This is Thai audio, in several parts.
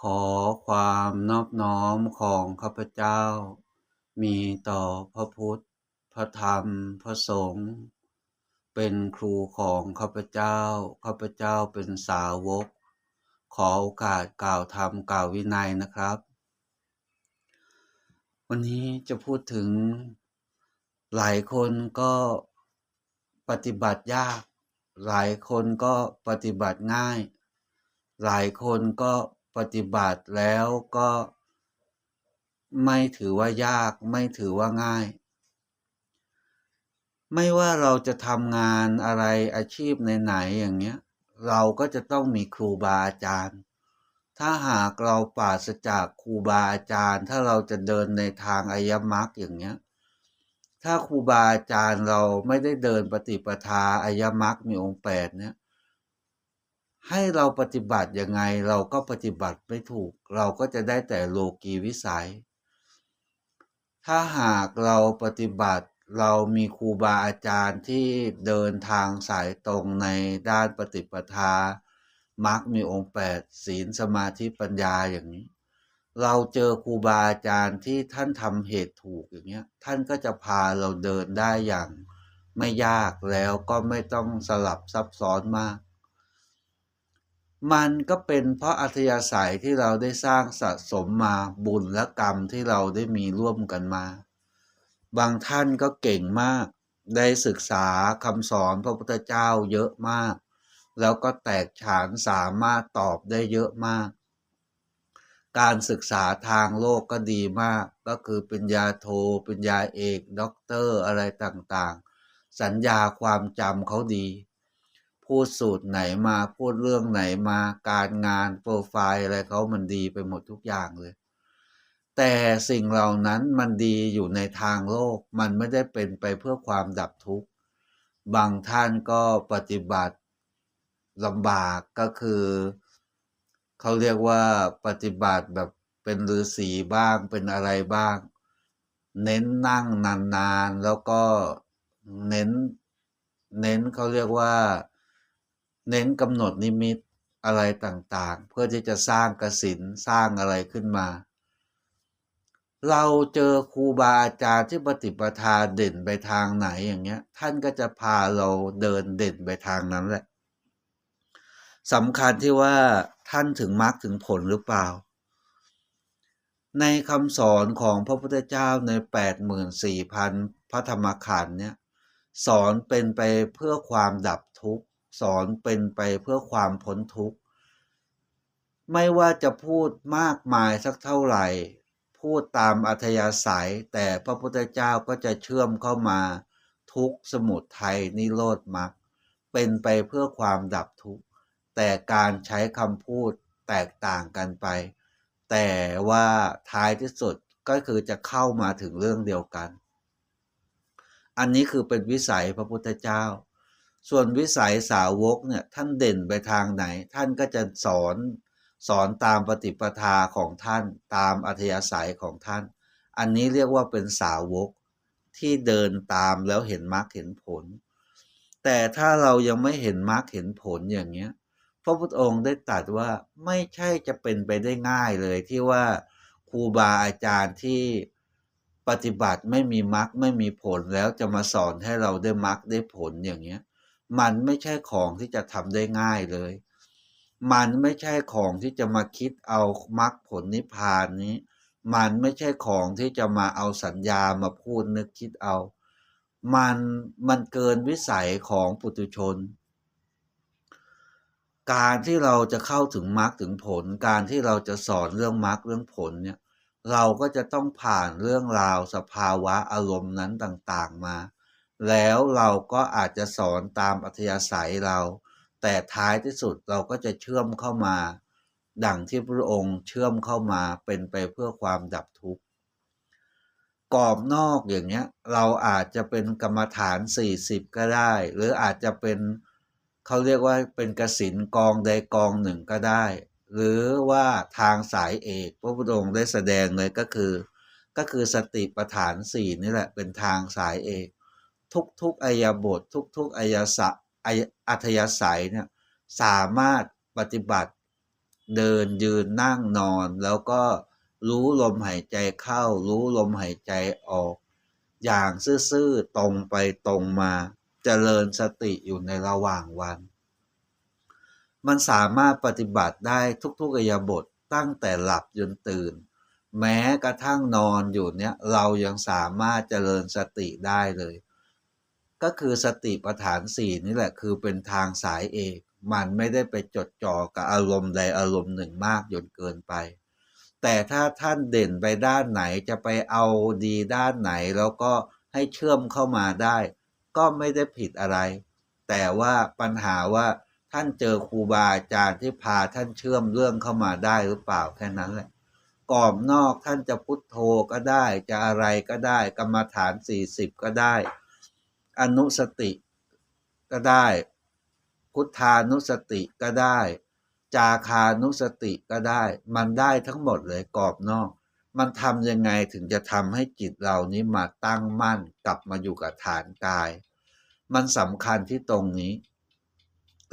ขอความนอบน้อมของข้าพเจ้า มีต่อพระพุทธ พระธรรม พระสงฆ์ เป็นครูของข้าพเจ้า ข้าพเจ้าเป็นสาวก ขอโอกาสกล่าวธรรมกล่าววินัยนะครับ วันนี้จะพูดถึงหลายคนก็ปฏิบัติยาก หลายคนก็ปฏิบัติง่าย หลายคนก็ ปฏิบัติแล้วก็ไม่ถือว่ายากไม่ถือว่าง่าย ไม่ว่าเราจะทำงานอะไรอาชีพไหนๆอย่างเงี้ย เราก็จะต้องมีครูบาอาจารย์ ถ้าหากเราปราศจากครูบาอาจารย์ ถ้าเราจะเดินในทางอริยมรรคอย่างเงี้ย ถ้าครูบาอาจารย์เราไม่ได้เดินปฏิปทาอริยมรรคมีองค์แปดเนี่ย ให้เราปฏิบัติยังไงเราก็ปฏิบัติไม่ถูก เราก็จะได้แต่โลกีวิสัย ถ้าหากเราปฏิบัติเรามีครูบาอาจารย์ที่เดินทางสายตรงในด้านปฏิปทามักมีองค์แปดศีลสมาธิปัญญาอย่างนี้ เราเจอครูบาอาจารย์ที่ท่านทำเหตุถูกอย่างเงี้ย ท่านก็จะพาเราเดินได้อย่าง ไม่ยากแล้วก็ไม่ต้องสลับซับซ้อนมาก มันก็เป็นเพราะอัธยาศัยที่เราได้สร้างสะสมมาบุญและกรรมที่เราได้มีร่วมกันมา บางท่านก็เก่งมาก ได้ศึกษาคำสอนพระพุทธเจ้าเยอะมาก แล้วก็แตกฉานสามารถตอบได้เยอะมาก การศึกษาทางโลกก็ดีมาก ก็คือเป็นยาโทเป็นยาเอกด็อกเตอร์อะไรต่างๆ สัญญาความจำเขาดี พูดสูตรไหนมาพูดเรื่องไหนมาการงานโปรไฟล์อะไรเขามันดีไปหมดทุกอย่างเลย แต่สิ่งเหล่านั้นมันดีอยู่ในทางโลก มันไม่ได้เป็นไปเพื่อความดับทุกข์บางท่านก็ปฏิบัติลำบากก็คือเขาเรียกว่าปฏิบัติแบบเป็นฤาษีบ้างเป็นอะไรบ้าง เน้นนั่งนานๆ แล้วก็เน้น เน้นเขาเรียกว่า เน้นกำหนดนิมิตอะไรต่างๆ เพื่อที่จะสร้างกสินสร้างอะไรขึ้นมา เราเจอครูบาอาจารย์ที่ปฏิปทาเด่นไปทางไหนอย่างเงี้ย ท่านก็จะพาเราเดินเด่นไปทางนั้นแหละสำคัญที่ว่าท่านถึงมรรคถึงผลหรือเปล่า ในคำสอนของพระพุทธเจ้าใน 84,000 พระธรรมขันธ์เนี่ยสอนเป็นไปเพื่อความดับทุกข์ สอนเป็นไปเพื่อความพ้นทุกข์ ไม่ว่าจะพูดมากมายสักเท่าไหร่ พูดตามอัธยาศัย แต่พระพุทธเจ้าก็จะเชื่อมเข้ามา ทุกสมุทัยนิโรธมรรคเป็นไปเพื่อความดับทุกข์ แต่การใช้คำพูดแตกต่างกันไป แต่ว่าท้ายที่สุดก็คือจะเข้ามาถึงเรื่องเดียวกัน อันนี้คือเป็นวิสัยพระพุทธเจ้า ส่วนวิสัยสาวกเนี่ยท่านเด่นไปทางไหน ท่านก็จะสอนสอนตามปฏิปทาของท่านตามอัธยาศัยของท่าน อันนี้เรียกว่าเป็นสาวกที่เดินตามแล้วเห็นมรรคเห็นผล แต่ถ้าเรายังไม่เห็นมรรคเห็นผลอย่างเงี้ยพระพุทธองค์ได้ตรัสว่าไม่ใช่จะเป็นไปได้ง่ายเลยที่ว่าครูบาอาจารย์ที่ปฏิบัติไม่มีมรรคไม่มีผลแล้วจะมาสอนให้เราได้มรรคได้ผลอย่างเงี้ย มันไม่ใช่ของที่จะทำได้ง่ายเลย มันไม่ใช่ของที่จะมาคิดเอามรรคผลนิพพานนี้ มันไม่ใช่ของที่จะมาเอาสัญญามาพูดนึกคิดเอา มันมันเกินวิสัยของปุถุชน การที่เราจะเข้าถึงมรรคถึงผล การที่เราจะสอนเรื่องมรรคเรื่องผลเนี่ย เราก็จะต้องผ่านเรื่องราวสภาวะอารมณ์นั้นต่าง ๆมา แล้วเราก็อาจจะสอนตามอัธยาศัยเรา แต่ท้ายที่สุดเราก็จะเชื่อมเข้ามา ดังที่พระองค์เชื่อมเข้ามาเป็นไปเพื่อความดับทุกข์กรอบนอกอย่างเงี้ยเราอาจจะเป็นกรรมฐาน 40 ก็ได้ หรืออาจจะเป็นเขาเรียกว่าเป็นกสินกองใดกองหนึ่งก็ได้ หรือว่าทางสายเอกพระพุทธองค์ได้แสดงเลยก็คือ ก็คือสติปัฏฐานสี่นี่แหละเป็นทางสายเอก ทุกๆอายบท ทุกๆอายสะอัธยาศัยเนี่ยสามารถปฏิบัติเดินยืนนั่งนอน แล้วก็รู้ลมหายใจเข้า รู้ลมหายใจออก อย่างซื่อๆตรงไปตรงมาเจริญสติอยู่ในระหว่างวัน มันสามารถปฏิบัติได้ทุกๆอิริยบทตั้งแต่หลับจนตื่น แม้กระทั่งนอนอยู่เนี้ยเรายังสามารถเจริญสติได้เลย ก็คือสติปัฏฐานสี่นี่แหละคือเป็นทางสายเอกมันไม่ได้ไปจดจ่อกับอารมณ์ใดอารมณ์หนึ่งมากจนเกินไป แต่ถ้าท่านเด่นไปด้านไหนจะไปเอาดีด้านไหนแล้วก็ให้เชื่อมเข้ามาได้ ก็ไม่ได้ผิดอะไร แต่ว่าปัญหาว่าท่านเจอครูบาอาจารย์ที่พาท่านเชื่อมเรื่องเข้ามาได้หรือเปล่าแค่นั้นแหละกรอบนอกท่านจะพุทโธก็ได้จะอะไรก็ได้กรรมฐานสี่สิบก็ได้ อนุสติก็ได้ พุทธานุสติก็ได้ จาคานุสติก็ได้ มันได้ทั้งหมดเลยกรอบนอก มันทำยังไงถึงจะทำให้จิตเรานี้มาตั้งมั่นกลับมาอยู่กับฐานกาย มันสำคัญที่ตรงนี้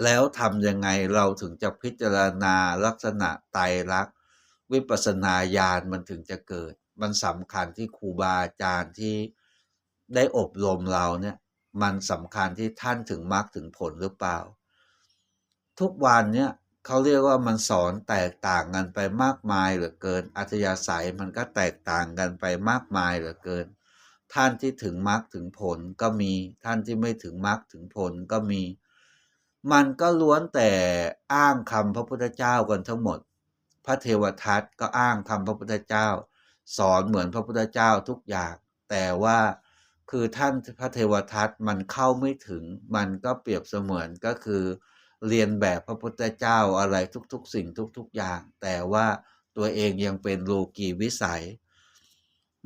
แล้วทำยังไงเราถึงจะพิจารณาลักษณะไตรลักษณ์วิปัสสนาญาณมันถึงจะเกิด มันสำคัญที่ครูบาอาจารย์ที่ได้อบรมเราเนี่ย มันสำคัญที่ท่านถึงมรรคถึงผลหรือเปล่า ทุกวันเนี่ยเขาเรียกว่ามันสอนแตกต่างกันไปมากมายเหลือเกิน อัธยาศัยมันก็แตกต่างกันไปมากมายเหลือเกิน ท่านที่ถึงมรรคถึงผลก็มี ท่านที่ไม่ถึงมรรคถึงผลก็มี มันก็ล้วนแต่อ้างคำพระพุทธเจ้ากันทั้งหมด พระเทวทัตก็อ้างคำพระพุทธเจ้า สอนเหมือนพระพุทธเจ้าทุกอย่าง แต่ว่า คือท่านพระเทวทัตมันเข้าไม่ถึง มันก็เปรียบเสมือนก็คือ เรียนแบบพระพุทธเจ้าอะไรทุกๆ สิ่งทุก ๆ อย่าง แต่ว่าตัวเองยังเป็นโลกีวิสัย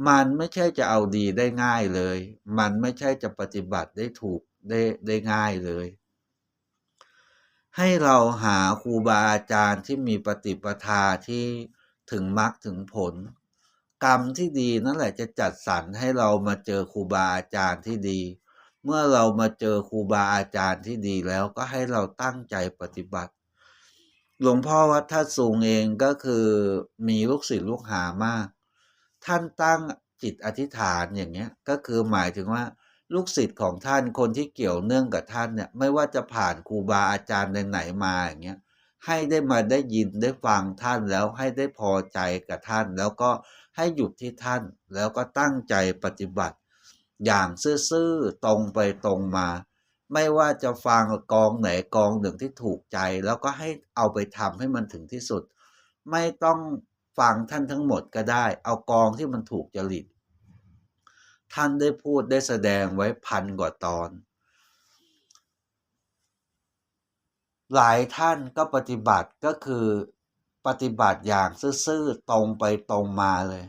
มันไม่ใช่จะเอาดีได้ง่ายเลย มันไม่ใช่จะปฏิบัติได้ถูกได้ได้ง่ายเลย ให้เราหาครูบาอาจารย์ที่มีปฏิปทาที่ถึงมรรคถึงผล กรรมที่ดีนั่นแหละจะจัดสรรให้เรามาเจอครูบาอาจารย์ที่ดี เมื่อเรามาเจอครูบาอาจารย์ที่ดีแล้วก็ให้เราตั้งใจปฏิบัติ หลวงพ่อวัดท่าสูงเองก็คือมีลูกศิษย์ลูกหามาก ท่านตั้งจิตอธิษฐานอย่างเงี้ยก็คือหมายถึงว่าลูกศิษย์ของท่านคนที่เกี่ยวเนื่องกับท่านเนี่ยไม่ว่าจะผ่านครูบาอาจารย์ไหนๆมาอย่างเงี้ยให้ได้มาได้ยินได้ฟังท่านแล้วให้ได้พอใจกับท่านแล้วก็ ให้หยุดที่ท่าน แล้วก็ตั้งใจปฏิบัติ อย่างซื่อๆตรงไปตรงมา ไม่ว่าจะฟังกองไหนกองหนึ่งที่ถูกใจ แล้วก็ให้เอาไปทำให้มันถึงที่สุด ไม่ต้องฟังท่านทั้งหมดก็ได้ เอากองที่มันถูกจริตท่านได้พูดได้แสดงไว้พันกว่าตอน หลายท่านก็ปฏิบัติก็คือ ปฏิบัติอย่างซื่อๆตรงไปตรงมาเลย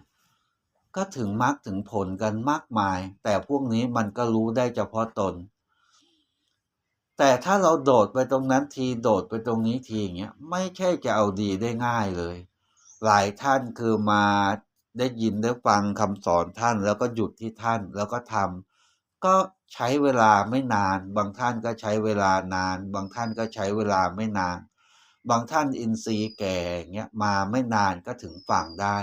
ก็ถึงมรรคถึงผลกันมากมาย แต่พวกนี้มันก็รู้ได้เฉพาะตน แต่ถ้าเราโดดไปตรงนั้นทีโดดไปตรงนี้ทีอย่างเงี้ยไม่ใช่จะเอาดีได้ง่ายเลย หลายท่านคือมาได้ยินได้ฟังคำสอนท่านแล้วก็หยุดที่ท่านแล้วก็ทำก็ใช้เวลาไม่นาน บางท่านก็ใช้เวลานาน บางท่านก็ใช้เวลาไม่นาน บางท่านอินทรีย์แก่เงี้ยมาไม่นานก็ถึงฝั่งได้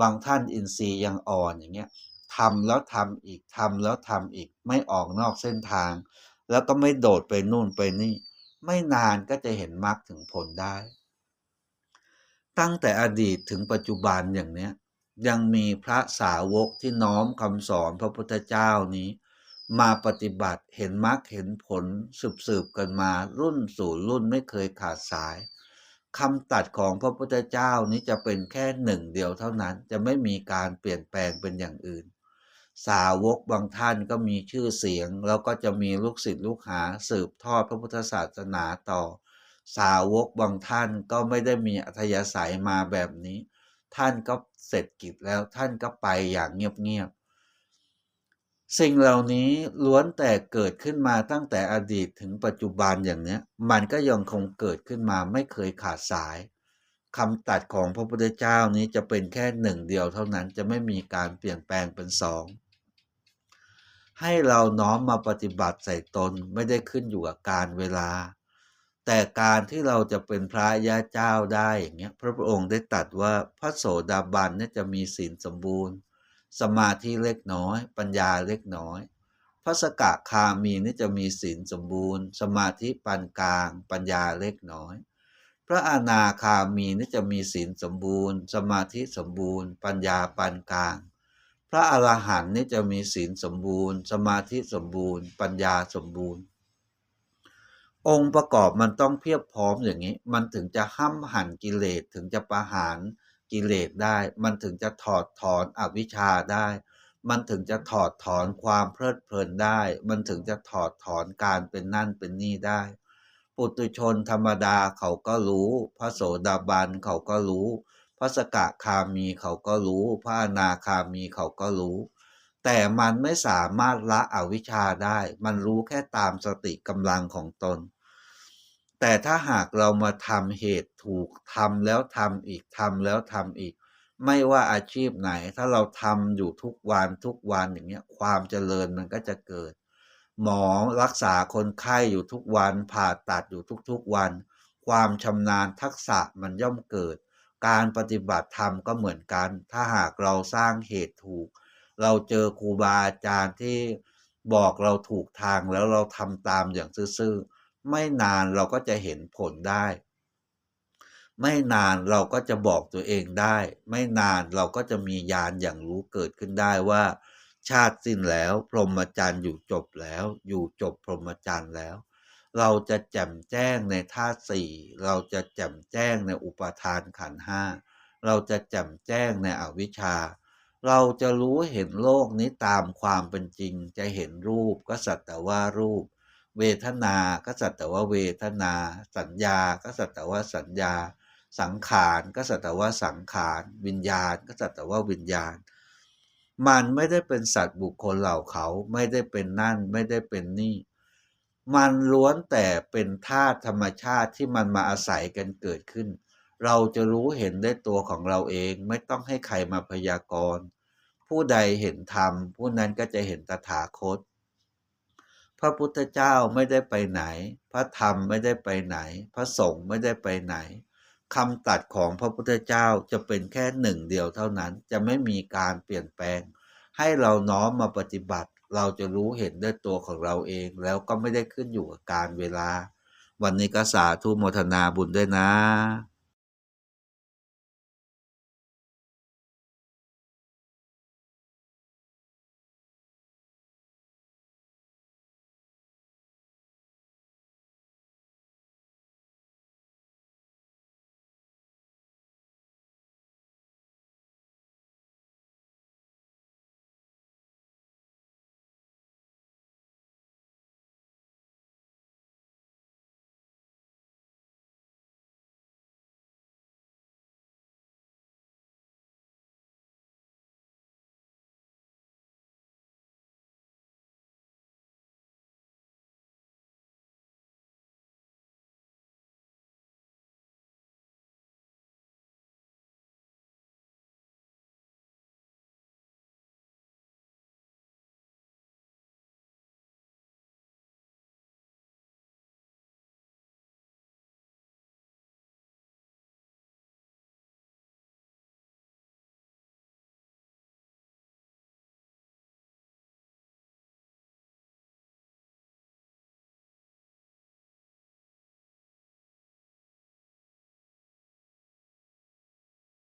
บางท่านอินทรีย์ยังอ่อนอย่างเงี้ยทำแล้วทำอีกทำแล้วทำอีกไม่ออกนอกเส้นทาง แล้วก็ไม่โดดไปนู่นไปนี่ ไม่นานก็จะเห็นมรรคถึงผลได้ ตั้งแต่อดีตถึงปัจจุบันอย่างเนี้ยยังมีพระสาวกที่น้อมคำสอนพระพุทธเจ้านี้ มาปฏิบัติเห็นมรรคเห็นผลสืบสืบกันมารุ่นสู่รุ่นไม่เคยขาดสายคำตัดของพระพุทธเจ้านี้จะเป็นแค่หนึ่งเดียวเท่านั้นจะไม่มีการเปลี่ยนแปลงเป็นอย่างอื่น สาวกบางท่านก็มีชื่อเสียง แล้วก็จะมีลูกศิษย์ลูกหาสืบทอดพระพุทธศาสนาต่อ สาวกบางท่านก็ไม่ได้มีอัธยาศัยมาแบบนี้ ท่านก็เสร็จกิจแล้วท่านก็ไปอย่างเงียบ สิ่งเหล่านี้ล้วนแต่เกิดขึ้นมาตั้งแต่อดีตถึงปัจจุบันอย่างเนี้ย มันก็ยังคงเกิดขึ้นมาไม่เคยขาดสายคำตัดของพระพุทธเจ้านี้จะเป็นแค่หนึ่งเดียวเท่านั้นจะไม่มีการเปลี่ยนแปลงเป็นสองให้เราน้อมมาปฏิบัติใส่ตนไม่ได้ขึ้นอยู่กับการเวลา แต่การที่เราจะเป็นพระยาเจ้าได้อย่างเงี้ยพระพุทธองค์ได้ตรัสว่าพระโสดาบันเนี่ยจะมีศีลสมบูรณ์ สมาธิเล็กน้อย ปัญญาเล็กน้อยพระสกะคามีนี่จะมีศีลสมบูรณ์ สมาธิปานกลาง ปัญญาเล็กน้อย พระอนาคามีนี่จะมีศีลสมบูรณ์ สมาธิสมบูรณ์ ปัญญาปานกลาง พระอรหันต์นี่จะมีศีลสมบูรณ์ สมาธิสมบูรณ์ ปัญญาสมบูรณ์ องค์ประกอบมันต้องเพียบพร้อมอย่างนี้ มันถึงจะห้ำหั่นกิเลสถึงจะประหาร กิเลสได้ มันถึงจะถอดถอนอวิชชาได้ มันถึงจะถอดถอนความเพลิดเพลินได้ มันถึงจะถอดถอนการเป็นนั่นเป็นนี่ได้ ปุตุชนธรรมดาเขาก็รู้ พระโสดาบันเขาก็รู้ พระสกะคามีเขาก็รู้ พระอนาคามีเขาก็รู้ แต่มันไม่สามารถละอวิชชาได้ มันรู้แค่ตามสติกำลังของตน แต่ถ้าหากเรามาทำเหตุถูกทำแล้วทำอีกทำแล้วทำอีก ไม่ว่าอาชีพไหน ถ้าเราทำอยู่ทุกวันทุกวันอย่างเงี้ยความเจริญมันก็จะเกิด หมอรักษาคนไข้อยู่ทุกวัน ผ่าตัดอยู่ทุกๆวัน ความชำนาญทักษะมันย่อมเกิด การปฏิบัติธรรมก็เหมือนกัน ถ้าหากเราสร้างเหตุถูก เราเจอครูบาอาจารย์ที่บอกเราถูกทางแล้วเราทำตามอย่างซื่อๆ ไม่นานเราก็จะเห็นผลได้ ไม่นานเราก็จะบอกตัวเองได้ ไม่นานเราก็จะมีญาณอย่างรู้เกิดขึ้นได้ว่า ชาติสิ้นแล้ว พรหมจรรย์อยู่จบแล้ว อยู่จบพรหมจรรย์แล้ว เราจะแจ่มแจ้งในธาตุสี่เราจะแจ่มแจ้งในอุปาทานขันห้าเราจะแจ่มแจ้งในอวิชชาเราจะรู้เห็นโลกนี้ตามความเป็นจริง จะเห็นรูปก็สัตแต่ว่ารูป เวทนา ก็สัตแต่ว่าเวทนา สัญญา ก็สัตแต่ว่าสัญญา สังขารก็สัตแต่ว่าสังขาร วิญญาณ ก็สัตแต่ว่าวิญญาณ มันไม่ได้เป็นสัตว์บุคคลเหล่าเขาไม่ได้เป็นนั่นไม่ได้เป็นนี่ มันล้วนแต่เป็นธาตุธรรมชาติที่มันมาอาศัยกันเกิดขึ้น เราจะรู้เห็นได้ตัวของเราเองไม่ต้องให้ใครมาพยากรณ์ ผู้ใดเห็นธรรมผู้นั้นก็จะเห็นตถาคต พระพุทธเจ้าไม่ได้ไปไหน พระธรรมไม่ได้ไปไหน พระสงฆ์ไม่ได้ไปไหนคำตัดของพระพุทธเจ้าจะเป็นแค่หนึ่งเดียวเท่านั้นจะไม่มีการเปลี่ยนแปลง ให้เราน้อมมาปฏิบัติ เราจะรู้เห็นด้วยตัวของเราเอง แล้วก็ไม่ได้ขึ้นอยู่กับการเวลา วันนี้ก็สาธุโมทนาบุญด้วยนะ